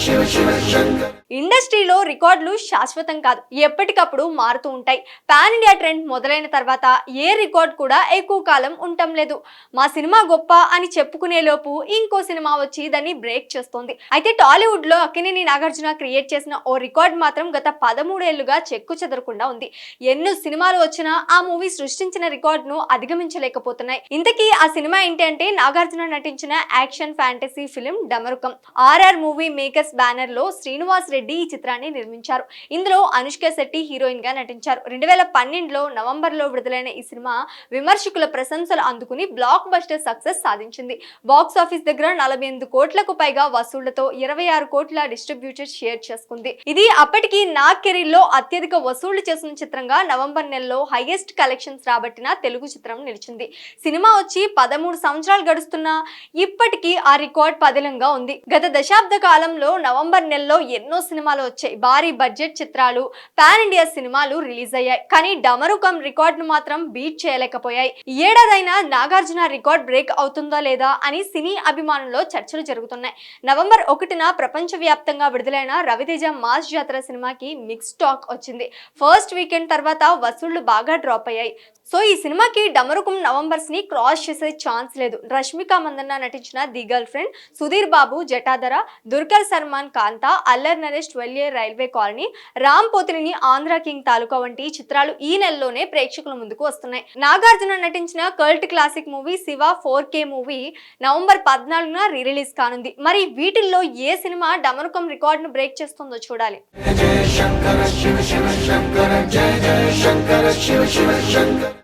Shiva Shiva Shankar ఇండస్ట్రీలో రికార్డులు శాశ్వతం కాదు ఎప్పటికప్పుడు మారుతూ ఉంటాయి. పాన్ ఇండియా ట్రెండ్ మొదలైన తర్వాత ఏ రికార్డ్ కూడా ఎక్కువ కాలం ఉండటం లేదు. మా సినిమా గొప్ప అని చెప్పుకునే లోపు ఇంకో సినిమా వచ్చి దాన్ని బ్రేక్ చేస్తోంది. అయితే టాలీవుడ్లో అక్కినేని నాగార్జున క్రియేట్ చేసిన ఓ రికార్డ్ మాత్రం గత పదమూడేళ్ళుగా చెక్కు చెదరకుండా ఉంది. ఎన్నో సినిమాలు వచ్చినా ఆ మూవీ సృష్టించిన రికార్డును అధిగమించలేకపోతున్నాయి. ఇంతకీ ఆ సినిమా ఏంటి అంటే నాగార్జున నటించిన action fantasy film Damarukam. RR movie makers బ్యానర్లో శ్రీనివాస్ రెడ్డి ఈ చిత్రాన్ని నిర్మించారు. ఇందులో అనుష్క శెట్టి హీరోయిన్గా నటించారు. రెండు వేల పన్నెండులో నవంబర్లో విడుదలైన ఈ సినిమా విమర్శకుల ప్రశంసలు అందుకుని బ్లాక్ బస్టర్ సక్సెస్ సాధించింది. బాక్స్ ఆఫీస్ దగ్గర నలభై ఎనిమిది కోట్లకు పైగా వసూళ్ళతో ఇరవై ఆరు కోట్ల డిస్ట్రిబ్యూటర్ షేర్ చేసుకుంది. ఇది అప్పటికి నా కెరీర్లో అత్యధిక వసూళ్ళు చేసిన చిత్రంగా నవంబర్ నెలలో హైయెస్ట్ కలెక్షన్స్ రాబట్టిన తెలుగు చిత్రం నిలిచింది. సినిమా వచ్చి పదమూడు సంవత్సరాలు గడుస్తున్నా ఇప్పటికీ ఆ రికార్డ్ పదిలంగా ఉంది. గత దశాబ్ద కాలంలో నవంబర్ నెలలో ఎన్నో సినిమాలు వచ్చాయి. భారీ బడ్జెట్ చిత్రాలు పాన్ ఇండియా సినిమాలు రిలీజ్ అయ్యాయి. కానీ డమరుకం రికార్డ్ను మాత్రం బీట్ చేయలేకపోయాయి. ఏడాదైనా నాగార్జున రికార్డ్ బ్రేక్ అవుతుందా లేదా అని సినీ అభిమానుల్లో చర్చలు జరుగుతున్నాయి. నవంబర్ ఒకటిన ప్రపంచ వ్యాప్తంగా విడుదలైన రవితేజ మాస్ జాతర సినిమాకి మిక్స్ టాక్ వచ్చింది. ఫస్ట్ వీకెండ్ తర్వాత వసూళ్ళు బాగా డ్రాప్ అయ్యాయి. సో ఈ సినిమాకి డమరుకం నవంబర్స్ని క్రాస్ చేసే ఛాన్స్ లేదు. రష్మిక మందన్న నటించిన the girlfriend Sudheer Babu Jatadhara Dulquer Salmaan Kaantha Allari Naresh twelve railway colony Ram Pothineni Andhra king Taluka వంటి చిత్రాలు ఈ నెలలోనే ప్రేక్షకుల ముందుకు వస్తున్నాయి. నాగార్జున నటించిన cult classic movie Shiva four K movie November పద్నాలుగున రీ రిలీజ్ కానుంది. మరి వీటిల్లో ఏ సినిమా డమరుకం రికార్డ్ను బ్రేక్ చేస్తుందో చూడాలి. జయ శంకర శివ శివ శంకర జయ జయ శంకర శివ శివ శంకర.